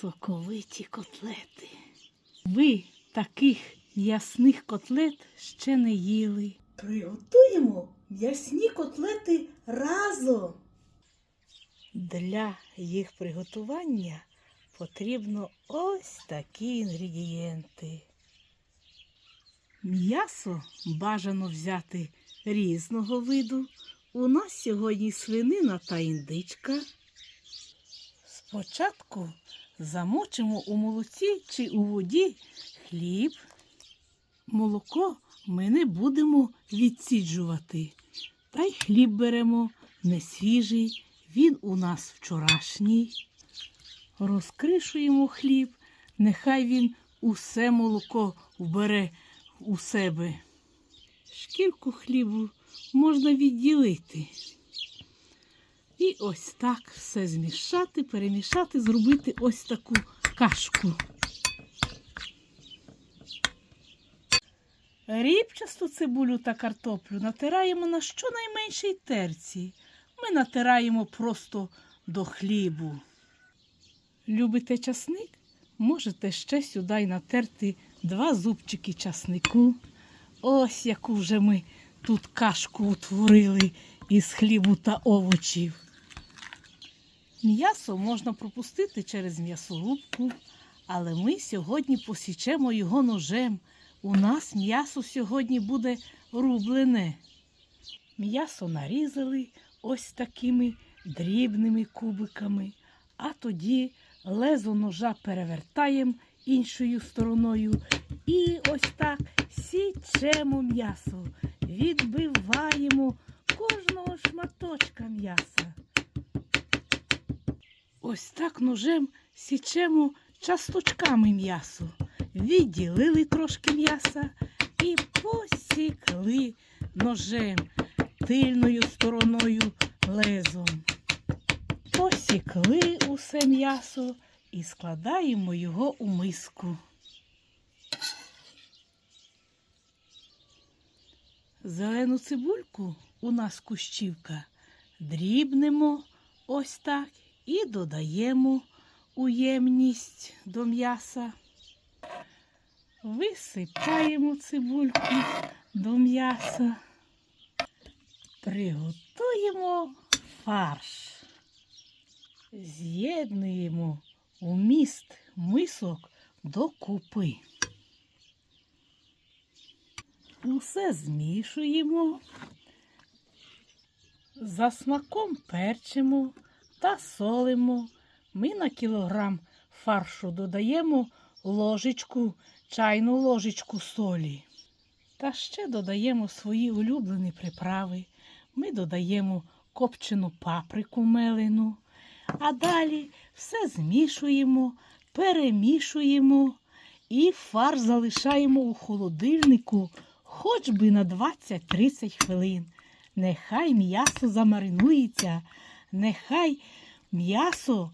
Соковиті котлети. Ви таких м'ясних котлет ще не їли. Приготуємо м'ясні котлети разом. Для їх приготування потрібно ось такі інгредієнти. М'ясо бажано взяти різного виду. У нас сьогодні свинина та індичка. Спочатку замочимо у молоці чи у воді хліб. Молоко ми не будемо відсіджувати. Та й хліб беремо не свіжий, він у нас вчорашній. Розкришуємо хліб, нехай він усе молоко вбере у себе. Шкірку хлібу можна відділити. І ось так все змішати, перемішати, зробити ось таку кашку. Рібчасту цибулю та картоплю натираємо на щонайменшій терці. Ми натираємо просто до хлібу. Любите часник? Можете ще сюди й натерти два зубчики часнику. Ось яку вже ми тут кашку утворили із хлібу та овочів. М'ясо можна пропустити через м'ясорубку, але ми сьогодні посічемо його ножем. У нас м'ясо сьогодні буде рублене. М'ясо нарізали ось такими дрібними кубиками, а тоді лезо ножа перевертаємо іншою стороною і ось так січемо м'ясо, відбиваємо кожного шматочка м'яса. Ось так ножем січемо часточками м'ясо. Відділили трошки м'яса і посікли ножем тильною стороною лезом. Посікли усе м'ясо і складаємо його у миску. Зелену цибульку у нас кущівка дрібнемо ось так і додаємо у ємність до м'яса. Висипаємо цибульку до м'яса. Приготуємо фарш. З'єднуємо вміст мисок докупи. Усе змішуємо, за смаком перчимо та солимо. Ми на кілограм фаршу додаємо ложечку, чайну ложечку солі. Та ще додаємо свої улюблені приправи. Ми додаємо копчену паприку мелену, а далі все змішуємо, перемішуємо і фарш залишаємо у холодильнику хоч би на 20-30 хвилин. Нехай м'ясо замаринується, нехай м'ясо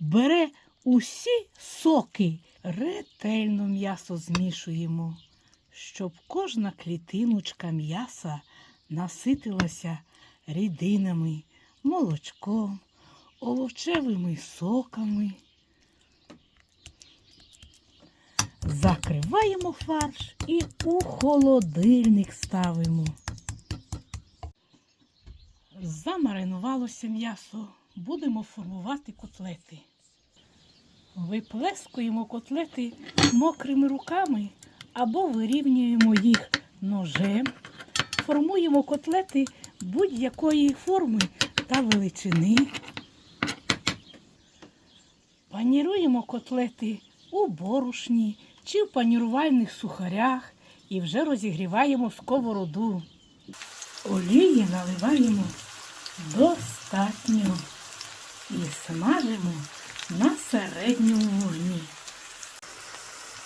бере усі соки. Ретельно м'ясо змішуємо, щоб кожна клітиночка м'яса наситилася рідинами, молочком, овочевими соками. Закриваємо фарш і у холодильник ставимо. Замаринувалося м'ясо, будемо формувати котлети. Виплескуємо котлети мокрими руками або вирівнюємо їх ножем. Формуємо котлети будь-якої форми та величини. Паніруємо котлети у борошні чи в панірувальних сухарях і вже розігріваємо сковороду. Олії наливаємо достатньо і смажимо на середньому вогні.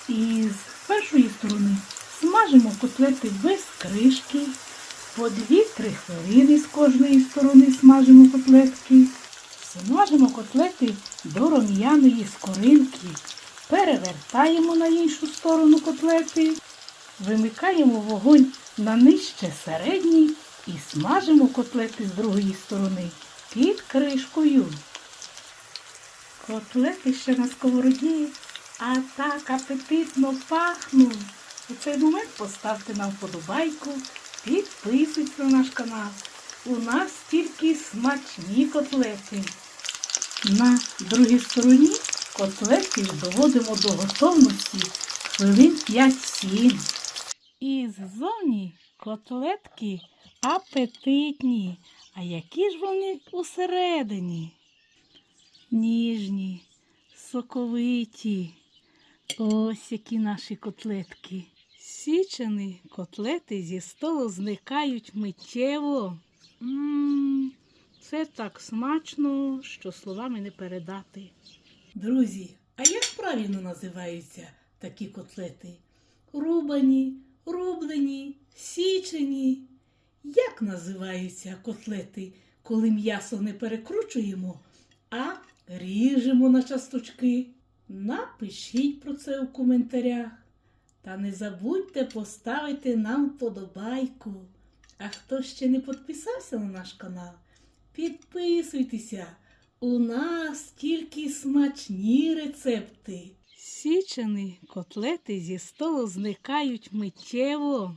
І з першої сторони смажимо котлети без кришки. По 2-3 хвилини з кожної сторони смажимо котлетки. Смажимо котлети до рум'яної скоринки. Перевертаємо на іншу сторону котлети. Вимикаємо вогонь на нижче середній і смажимо котлети з другої сторони під кришкою. Котлети ще на сковороді, а так апетитно пахнуть. У цей момент поставте нам вподобайку, підписуйтесь на наш канал. У нас тільки смачні котлети. На другій стороні котлети доводимо до готовності хвилин 5-7. І ззовні котлетки апетитні. А які ж вони усередині? Ніжні, соковиті. Ось які наші котлетки. Січені котлети зі столу зникають миттєво. М, Це так смачно, що словами не передати. Друзі, а як правильно називаються такі котлети? Рубані, рублені, січені. Як називаються котлети, коли м'ясо не перекручуємо, а ріжемо на часточки? Напишіть про це у коментарях. Та не забудьте поставити нам вподобайку. А хто ще не підписався на наш канал, підписуйтеся. У нас тільки смачні рецепти. Січені котлети зі столу зникають миттєво.